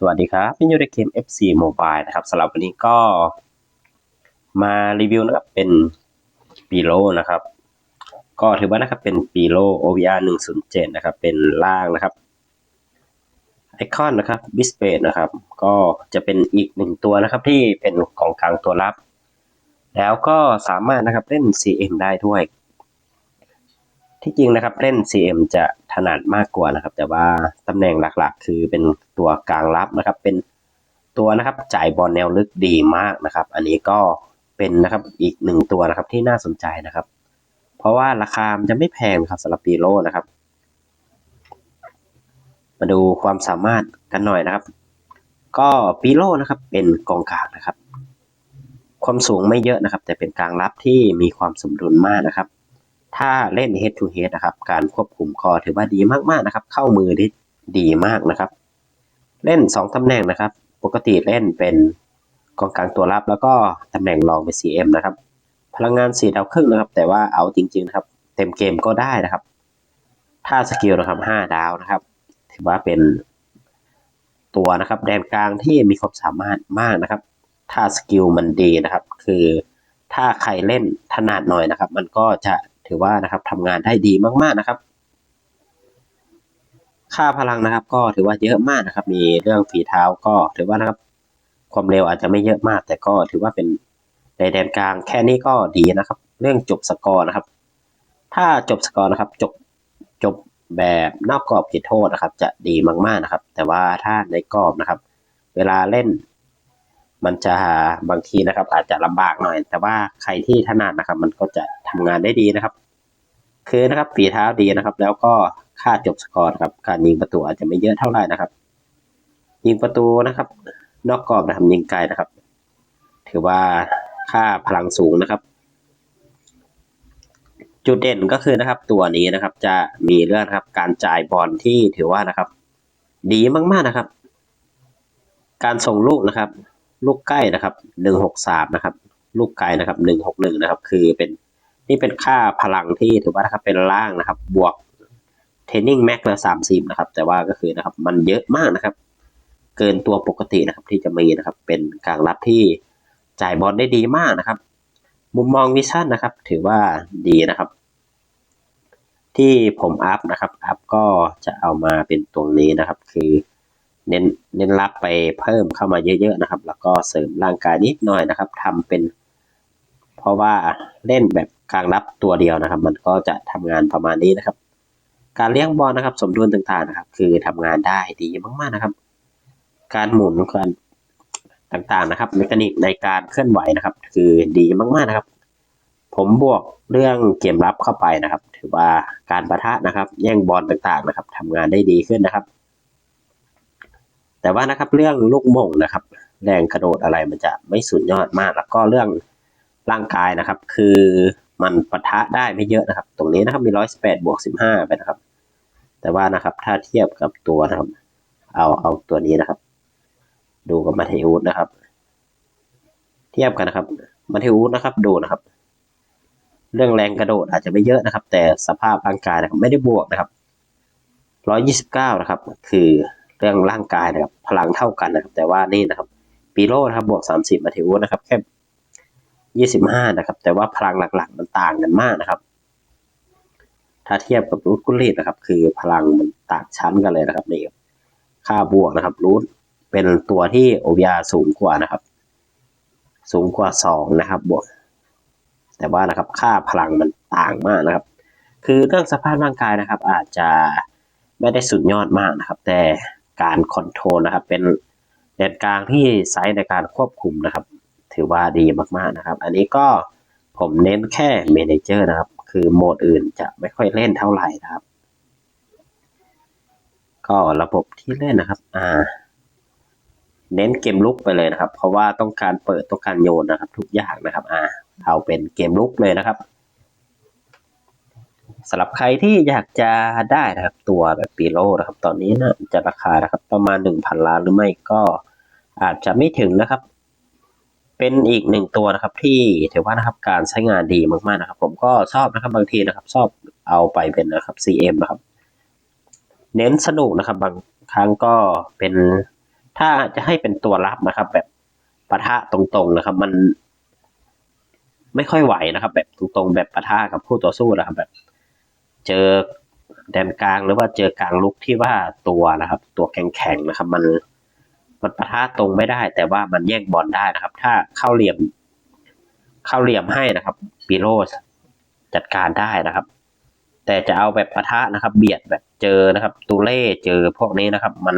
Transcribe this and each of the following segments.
สวัสดีครับเป็นยูในเกม FC Mobile นะครับสำหรับวันนี้ก็มารีวิวนะครับเป็นปีโลนะครับ ก็ถือว่านะครับเป็นปีโล OVR 107 นะครับ เป็นล่างนะครับไอคอนนะครับบิสเปดนะครับ ก็จะเป็นอีกหนึ่งตัวนะครับ ที่เป็นของกลางตัวรับ แล้วก็สามารถนะครับเล่น CM ได้ด้วย ที่จริงนะครับเล่น CM จะ ถนัดมากกว่านะครับ แต่ว่าตำแหน่งหลักๆ คือเป็นตัวกลางรับนะครับ เป็นตัวนะครับจ่ายบอลแนวลึกดีมากนะครับ อันนี้ก็เป็นนะครับอีกหนึ่งตัวนะครับที่น่าสนใจนะครับ เพราะว่าราคามจะไม่แพงครับสำหรับปีโลนะครับ มาดูความสามารถกันหน่อยนะครับ ก็ปีโลนะครับเป็นกองกลางนะครับ ความสูงไม่เยอะนะครับ แต่เป็นกลางรับที่มีความสมดุลมากนะครับ ถ้าเล่น head to head นะครับ การควบคุมคอถือว่าดีมากๆนะครับ เข้ามือได้ดีมากนะครับ เล่น 2ตำแหน่งนะครับ ปกติเล่นเป็นกองกลางตัวรับ แล้วก็ตำแหน่งรองเป็น CM นะครับ พลังงาน4ดาวครึ่งนะครับ แต่ว่าเอาจริงๆนะครับ เต็มเกมก็ได้นะครับ ถ้าสกิลนะครับ5ดาวนะครับ ถือว่าเป็นตัวนะครับ แดนกลางที่มีความสามารถมากนะครับ ถ้าสกิลมันดีนะครับ คือถ้าใครเล่นถนัดหน่อยนะครับ มันก็จะ ถือว่านะครับทำงานได้ดีมากๆนะครับ ค่าพลังนะครับ ก็ถือว่าเยอะมากนะครับ มีเรื่องฝีเท้าก็ถือว่านะครับ ความเร็วอาจจะไม่เยอะมาก แต่ก็ถือว่าเป็นในแดนกลางแค่นี้ก็ดีนะครับ เรื่องจบสกอร์นะครับ ถ้าจบสกอร์นะครับ จบจบแบบนอกกรอบเขตโทษนะครับ จะดีมากๆนะครับ แต่ว่าถ้าในกรอบนะครับ เวลาเล่น มันจะบางทีนะครับ อาจจะลำบากหน่อย แต่ว่าใครที่ถนัดนะครับ มันก็จะทำงานได้ดีนะครับ คือนะครับฝีเท้าดีนะครับ แล้วก็ค่าจบสกอร์ครับการยิงประตูอาจจะไม่เยอะเท่าไหร่นะครับ ยิงประตูนะครับ นอกกรอบนะครับยิงไกลนะครับ ถือว่าค่าพลังสูงนะครับ จุดเด่นก็คือนะครับ ตัวนี้นะครับ จะมีเรื่องครับ การจ่ายบอลที่ถือว่านะครับ ดีมากๆนะครับ การส่งลูกนะครับ ลูกใกล้นะครับหนึ่งหกสามนะครับ ลูกไกลนะครับหนึ่งหกหนึ่งนะครับ คือเป็นนี่เป็นค่าพลังที่ถือว่านะครับเป็นล่างนะครับ บวกเทนนิ่งแม็กละสามสิบนะครับ แต่ว่าก็คือนะครับมันเยอะมากนะครับ เกินตัวปกตินะครับที่จะมีนะครับ เป็นกลางรับที่จ่ายบอลได้ดีมากนะครับ มุมมองวิชั่นนะครับ ถือว่าดีนะครับ ที่ผมอัพนะครับ อัพก็จะเอามาเป็นตรงนี้นะครับ คือ เน้นเน้นรับไปเพิ่มเข้ามาเยอะๆนะครับ แล้วก็เสริมร่างกายนิดหน่อยนะครับทำเป็น เพราะว่าเล่นแบบกลางรับตัวเดียวนะครับ มันก็จะทำงานประมาณนี้นะครับ การเลี้ยงบอลนะครับ สมดุลต่างๆนะครับ คือทำงานได้ดีมากๆนะครับ การหมุนการต่างๆนะครับเมคานิกในการเคลื่อนไหวนะครับ คือดีมากๆนะครับ ผมบวกเรื่องเกมรับเข้าไปนะครับ ถือว่าการประทะนะครับ แย่งบอลต่างๆนะครับทำงานได้ดีขึ้นนะครับ แต่ว่านะครับเรื่องลูกมงนะครับ แรงกระโดดอะไรมันจะไม่สุดยอดมาก แล้วก็เรื่องร่างกายนะครับ คือมันปะทะได้ไม่เยอะนะครับ ตรงนี้นะครับมีร้อยสิบแปดบวกสิบห้าไปนะครับ แต่ว่านะครับถ้าเทียบกับตัวนะครับ เอาเอาตัวนี้นะครับ ดูกับมาเทอุสนะครับ เทียบกันนะครับมาเทอุสนะครับดูนะครับ เรื่องแรงกระโดดอาจจะไม่เยอะนะครับ แต่สภาพร่างกายนะครับไม่ได้บวกนะครับร้อยยี่สิบเก้านะครับ คือ เรื่องร่างกายนะครับ พลังเท่ากันนะครับ แต่ว่านี่นะครับปีโรนะครับบวกสามสิบมาเทอุสนะครับแค่ยี่สิบห้านะครับ แต่ว่าพลังหลักๆ มันต่างกันมากนะครับ ถ้าเทียบกับรูทกุลีนะครับ คือพลังมันต่างชั้นกันเลยนะครับนี่ค่าบวกนะครับรูทเป็นตัวที่โอวิอาสูงกว่านะครับ สูงกว่าสองนะครับบวก แต่ว่านะครับค่าพลังมันต่างมากนะครับ คือเรื่องสภาพร่างกายนะครับ อาจจะไม่ได้สุดยอดมากนะครับ แต่ การคอนโทรลนะครับ เป็นแดนกลางที่ไซส์ในการควบคุมนะครับ ถือว่าดีมากๆนะครับ อันนี้ก็ผมเน้นแค่เมนเจอร์นะครับ คือโหมดอื่นจะไม่ค่อยเล่นเท่าไหร่นะครับ ก็ระบบที่เล่นนะครับ อ่า เน้นเกมลุกไปเลยนะครับ เพราะว่าต้องการเปิดต้องการโยนนะครับ ทุกอย่างนะครับ อ่าเอาเป็นเกมลุกเลยนะครับ สำหรับใครที่อยากจะได้นะครับตัวแบบปีโลนะครับ ตอนนี้นะจะราคานะครับประมาณหนึ่งพันล้านหรือไม่ก็อาจจะไม่ถึงนะครับ เป็นอีกหนึ่งตัวนะครับ ที่ถือว่านะครับการใช้งานดีมากๆนะครับ ผมก็ชอบนะครับบางทีนะครับ ชอบเอาไปเป็นนะครับ CM นะครับ เน้นสนุกนะครับ บางครั้งก็เป็นถ้าจะให้เป็นตัวรับนะครับ แบบปะทะตรงๆนะครับ มันไม่ค่อยไหวนะครับ แบบตรงๆแบบปะทะกับคู่ต่อสู้นะครับแบบ เจอแดนกลางหรือว่าเจอกลางลุกที่ว่าตัวนะครับ ตัวแข็งๆนะครับ มันมันปะทะตรงไม่ได้ แต่ว่ามันแย่งบอลได้นะครับ ถ้าเข้าเหลี่ยม เข้าเหลี่ยมให้นะครับปีโรสจัดการได้นะครับ แต่จะเอาแบบปะทะนะครับ เบียดแบบเจอนะครับ ตูเล่เจอพวกนี้นะครับ มัน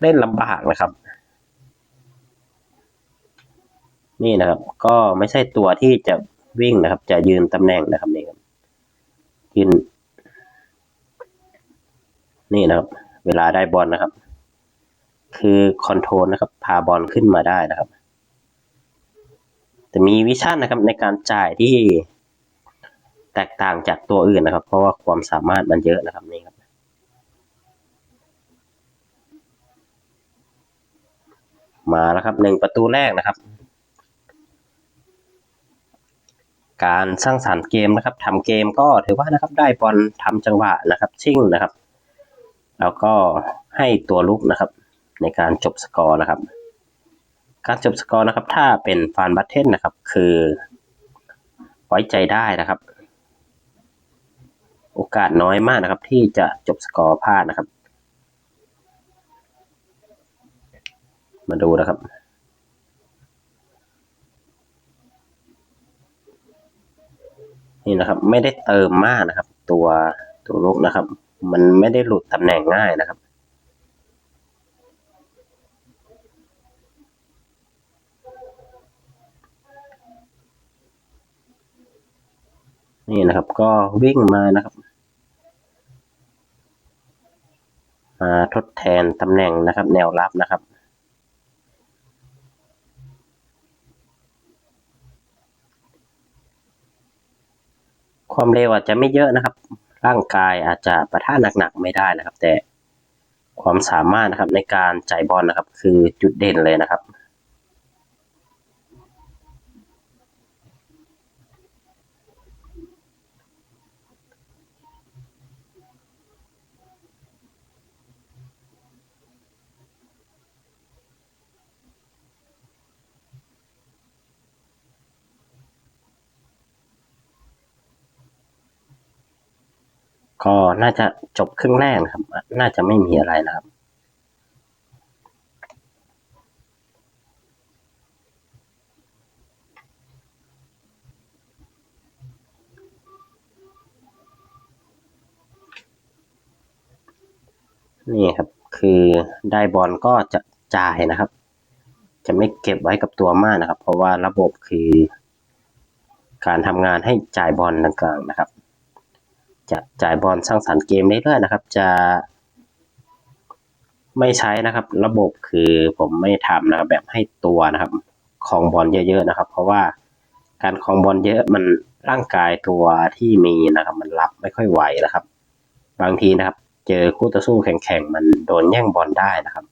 เล่นลำบากนะครับ นี่นะครับ ก็ไม่ใช่ตัวที่จะวิ่งนะครับ จะยืนตำแหน่งนะครับ นี่นนี่นะครับ เวลาได้บอลนะครับ คือคอนโทรลนะครับ พาบอลขึ้นมาได้นะครับ แต่มีวิชั่นนะครับในการจ่ายที่แตกต่างจากตัวอื่นนะครับ เพราะว่าความสามารถมันเยอะนะครับนี่ครับมาแล้วครับหนึ่งประตูแรกนะครับ การสร้างสรรค์เกมนะครับทำเกมก็ถือว่านะครับได้บอลทำจังหวะนะครับชิ่งนะครับ แล้วก็ให้ตัวลุกนะครับ ในการจบสกอร์นะครับ การจบสกอร์นะครับ ถ้าเป็นฟานบัตเทนนะครับ คือ ไว้ใจได้นะครับ โอกาสน้อยมากนะครับ ที่จะจบสกอร์พลาดนะครับ มาดูนะครับ นี่นะครับ ไม่ได้เติมมากนะครับ ตัวตัวลูกนะครับ มันไม่ได้หลุดตำแหน่งง่ายนะครับนี่นะครับก็วิ่งมานะครับ มาทดแทนตำแหน่งนะครับ แนวรับนะครับ ความเร็วอาจจะไม่เยอะนะครับ ร่างกายอาจจะประท่าหนักๆไม่ได้นะครับ แต่ความสามารถนะครับในการจ่ายบอลนะครับ คือจุดเด่นเลยนะครับ ก็น่าจะจบครึ่งแรกนะครับ น่าจะไม่มีอะไรนะครับ นี่ครับ คือได้บอลก็จะจ่ายนะครับ จะไม่เก็บไว้กับตัวมากนะครับ เพราะว่าระบบคือ การทำงานให้จ่ายบอลต่างๆนะครับ จะจ่ายบอลสร้างสรรค์เกมเรื่อยๆนะครับ จะ ไม่ใช้นะครับ ระบบคือผมไม่ทำนะครับ แบบให้ตัวนะครับคองบอลเยอะๆนะครับ เพราะว่าการคองบอลเยอะมันร่างกายตัวที่มีนะครับ มันรับไม่ค่อยไหวนะครับ บางทีนะครับ เจอคู่ต่อสู้แข่งๆมันโดนแย่งบอลได้นะครับ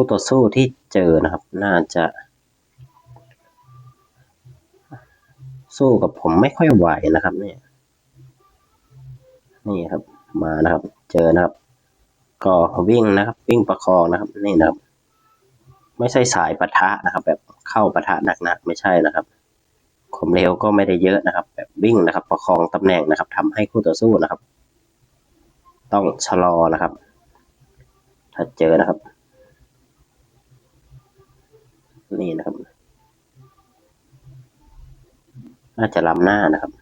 คู่ต่อสู้ที่เจอนะครับ น่าจะ สู้กับผมไม่ค่อยไหวนะครับ เนี่ย นี่ครับ มานะครับ เจอนะครับ ก็วิ่งนะครับ วิ่งประคองนะครับ นี่นะครับ ไม่ใช่สายปะทะนะครับ แบบเข้าปะทะหนักๆไม่ใช่นะครับความเร็วก็ไม่ได้เยอะนะครับ แบบวิ่งนะครับ ประคองตำแหน่งนะครับทำให้คู่ต่อสู้นะครับ ต้องชะลอนะครับ ถ้าเจอนะครับ นี่นะครับ น่าจะล้ำหน้านะครับ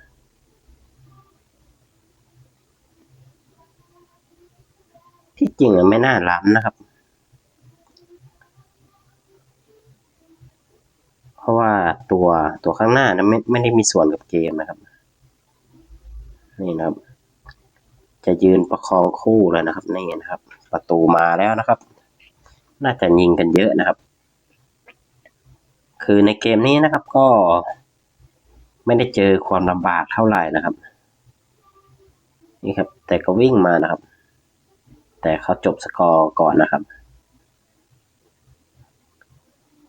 ที่จริงอะไม่น่าล้ำนะครับ เพราะว่าตัวตัวข้างหน้านะไม่ไม่ได้มีส่วนกับเกมนะครับ นี่นะครับ จะยืนประคองคู่เลยนะครับ นี่นะครับ ประตูมาแล้วนะครับ น่าจะยิงกันเยอะนะครับ คือในเกมนี้นะครับก็ไม่ได้เจอความลำบากเท่าไหร่นะครับ นี่ครับ แต่ก็วิ่งมานะครับ แต่เขาจบสกอร์ก่อนนะครับ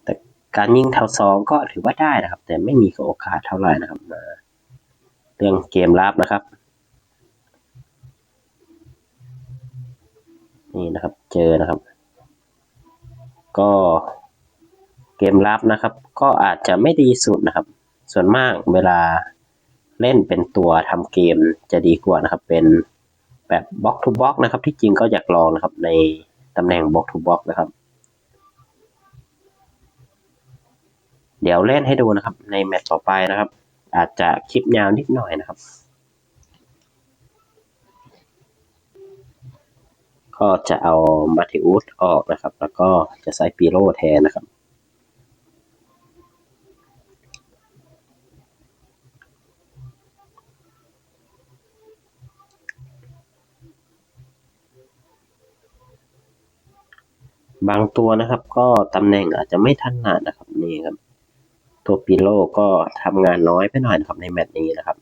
แต่การยิงแถวสองก็ถือว่าได้นะครับ แต่ไม่มีโอกาสเท่าไหร่นะครับเรื่องเกมลับนะครับ นี่นะครับเจอนะครับ ก็ เกมลับนะครับ ก็อาจจะไม่ดีสุดนะครับ ส่วนมากเวลาเล่นเป็นตัวทำเกมจะดีกว่านะครับ เป็นแบบบล็อกทูบล็อกนะครับ ที่จริงก็อยากลองนะครับ ในตำแหน่งบล็อกทูบล็อกนะครับ เดี๋ยวเล่นให้ดูนะครับ ในแมตช์ต่อไปนะครับ อาจจะคลิปยาวนิดหน่อยนะครับ ก็จะเอามาติอุสออกนะครับ แล้วก็จะใส่ปีโร่แทนนะครับ บางตัวนะครับ ก็ตำแหน่งอาจจะไม่ทันหนาดนะครับนี่ครับ ตัวปีโร่ก็ทำงานน้อยไปหน่อยนะครับในแมตช์นี้นะครับ